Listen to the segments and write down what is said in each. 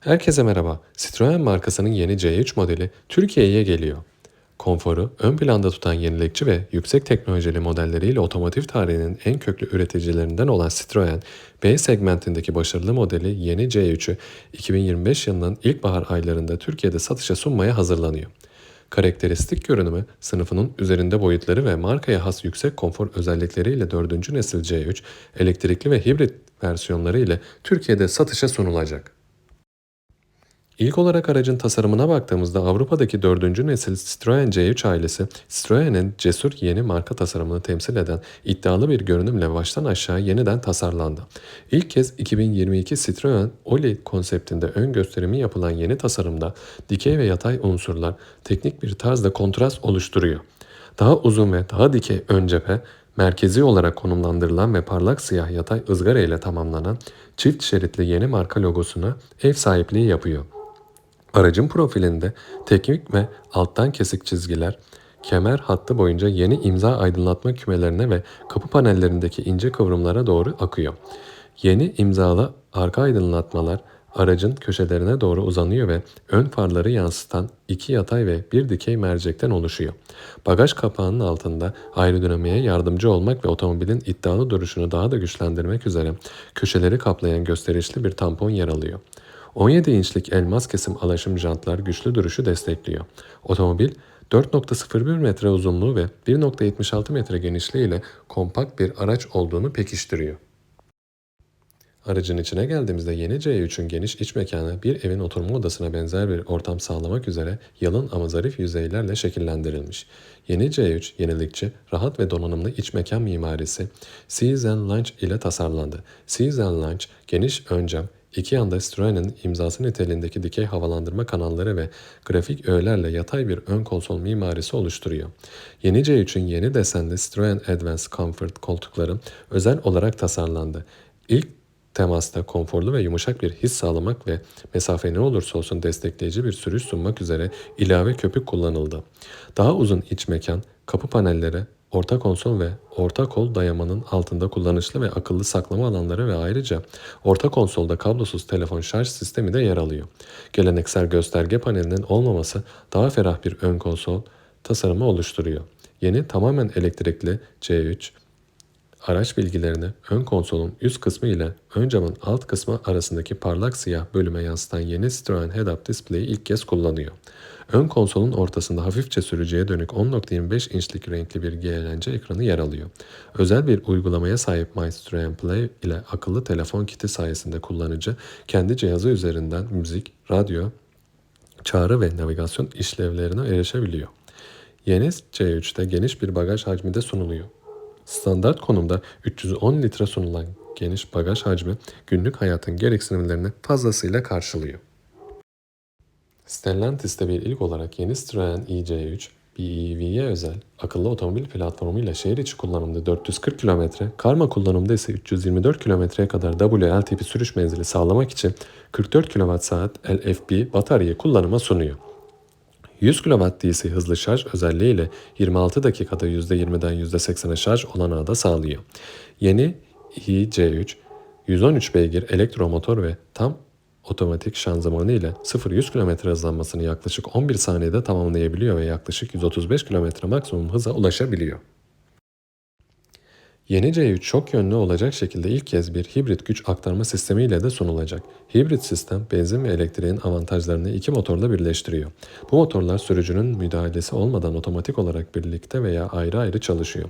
Herkese merhaba. Citroen markasının yeni C3 modeli Türkiye'ye geliyor. Konforu ön planda tutan yenilikçi ve yüksek teknolojili modelleriyle otomotiv tarihinin en köklü üreticilerinden olan Citroen, B segmentindeki başarılı modeli yeni C3'ü 2025 yılının ilkbahar aylarında Türkiye'de satışa sunmaya hazırlanıyor. Karakteristik görünümü, sınıfının üzerinde boyutları ve markaya has yüksek konfor özellikleriyle 4. nesil C3, elektrikli ve hibrit versiyonları ile Türkiye'de satışa sunulacak. İlk olarak aracın tasarımına baktığımızda Avrupa'daki dördüncü nesil Citroen C3 ailesi, Citroen'in cesur yeni marka tasarımını temsil eden iddialı bir görünümle baştan aşağı yeniden tasarlandı. İlk kez 2022 Citroen Oli konseptinde ön gösterimi yapılan yeni tasarımda dikey ve yatay unsurlar teknik bir tarzda kontrast oluşturuyor. Daha uzun ve daha dikey ön cephe, merkezi olarak konumlandırılan ve parlak siyah yatay ızgara ile tamamlanan çift şeritli yeni marka logosuna ev sahipliği yapıyor. Aracın profilinde teknik ve alttan kesik çizgiler, kemer hattı boyunca yeni imza aydınlatma kümelerine ve kapı panellerindeki ince kıvrımlara doğru akıyor. Yeni imzalı arka aydınlatmalar aracın köşelerine doğru uzanıyor ve ön farları yansıtan iki yatay ve bir dikey mercekten oluşuyor. Bagaj kapağının altında aerodinamiğe yardımcı olmak ve otomobilin iddialı duruşunu daha da güçlendirmek üzere köşeleri kaplayan gösterişli bir tampon yer alıyor. 17 inçlik elmas kesim alaşım jantlar güçlü duruşu destekliyor. Otomobil 4.01 metre uzunluğu ve 1.76 metre genişliği ile kompakt bir araç olduğunu pekiştiriyor. Aracın içine geldiğimizde yeni C3'ün geniş iç mekanı bir evin oturma odasına benzer bir ortam sağlamak üzere yalın ama zarif yüzeylerle şekillendirilmiş. Yeni C3, yenilikçi, rahat ve donanımlı iç mekan mimarisi Season Lounge ile tasarlandı. Season Lounge, geniş ön cam, İki yanda Citroen'in imzası niteliğindeki dikey havalandırma kanalları ve grafik öğelerle yatay bir ön konsol mimarisi oluşturuyor. Yeni C3'ün yeni desenli Citroen Advanced Comfort koltukları özel olarak tasarlandı. İlk temasta konforlu ve yumuşak bir his sağlamak ve mesafe ne olursa olsun destekleyici bir sürüş sunmak üzere ilave köpük kullanıldı. Daha uzun iç mekan, kapı panelleri, orta konsol ve orta kol dayamanın altında kullanışlı ve akıllı saklama alanları ve ayrıca orta konsolda kablosuz telefon şarj sistemi de yer alıyor. Geleneksel gösterge panelinin olmaması daha ferah bir ön konsol tasarımı oluşturuyor. Yeni tamamen elektrikli C3 araç bilgilerini ön konsolun üst kısmı ile ön camın alt kısmı arasındaki parlak siyah bölüme yansıtan yeni Citroen Head-Up Display'i ilk kez kullanıyor. Ön konsolun ortasında hafifçe sürücüye dönük 10.25 inçlik renkli bir GLNC ekranı yer alıyor. Özel bir uygulamaya sahip My Citroen Play ile akıllı telefon kiti sayesinde kullanıcı kendi cihazı üzerinden müzik, radyo, çağrı ve navigasyon işlevlerine erişebiliyor. Yeni C3'te geniş bir bagaj hacmi de sunuluyor. Standart konumda 310 litre sunulan geniş bagaj hacmi günlük hayatın gereksinimlerini fazlasıyla karşılıyor. Stellantis'te bir ilk olarak yeni Citroen EC3, BEV'ye özel akıllı otomobil platformuyla şehir içi kullanımda 440 km, karma kullanımda ise 324 kilometreye kadar WLTP sürüş menzili sağlamak için 44 kWh LFP batarya kullanıma sunuyor. 100 kW DC hızlı şarj özelliğiyle 26 dakikada %20'den %80'e şarj olanağı da sağlıyor. Yeni i-C3 113 beygir elektromotor ve tam otomatik şanzımanı ile 0-100 km hızlanmasını yaklaşık 11 saniyede tamamlayabiliyor ve yaklaşık 135 km maksimum hıza ulaşabiliyor. Yeni C3 çok yönlü olacak şekilde ilk kez bir hibrit güç aktarma sistemiyle de sunulacak. Hibrit sistem benzin ve elektriğin avantajlarını iki motorla birleştiriyor. Bu motorlar sürücünün müdahalesi olmadan otomatik olarak birlikte veya ayrı ayrı çalışıyor.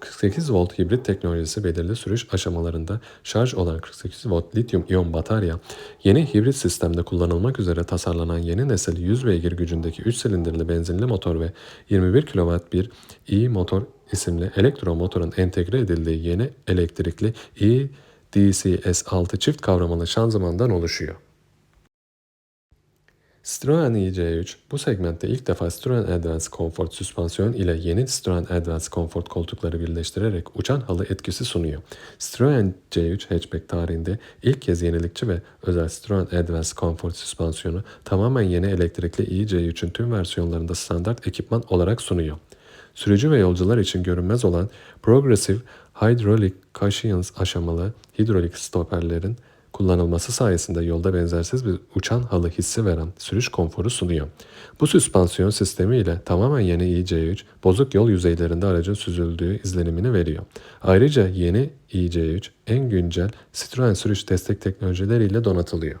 48 volt hibrit teknolojisi belirli sürüş aşamalarında şarj olan 48 volt lityum iyon batarya, yeni hibrit sistemde kullanılmak üzere tasarlanan yeni nesil 100 beygir gücündeki 3 silindirli benzinli motor ve 21 kW bir i motor isimli elektromotorun entegre edildiği yeni elektrikli e-DCS6 çift kavramalı şanzımandan oluşuyor. Citroen i-C3 bu segmentte ilk defa Citroen Advance Comfort süspansiyon ile yeni Citroen Advance Comfort koltukları birleştirerek uçan halı etkisi sunuyor. Citroen C3 hatchback tarihinde ilk kez yenilikçi ve özel Citroen Advance Comfort süspansiyonu tamamen yeni elektrikli i-C3'ün tüm versiyonlarında standart ekipman olarak sunuyor. Sürücü ve yolcular için görünmez olan Progressive Hydraulic Cushions aşamalı hidrolik stoperlerin kullanılması sayesinde yolda benzersiz bir uçan halı hissi veren sürüş konforu sunuyor. Bu süspansiyon sistemi ile tamamen yeni iC3, bozuk yol yüzeylerinde aracın süzüldüğü izlenimini veriyor. Ayrıca yeni iC3 en güncel Citroen sürüş destek teknolojileriyle donatılıyor.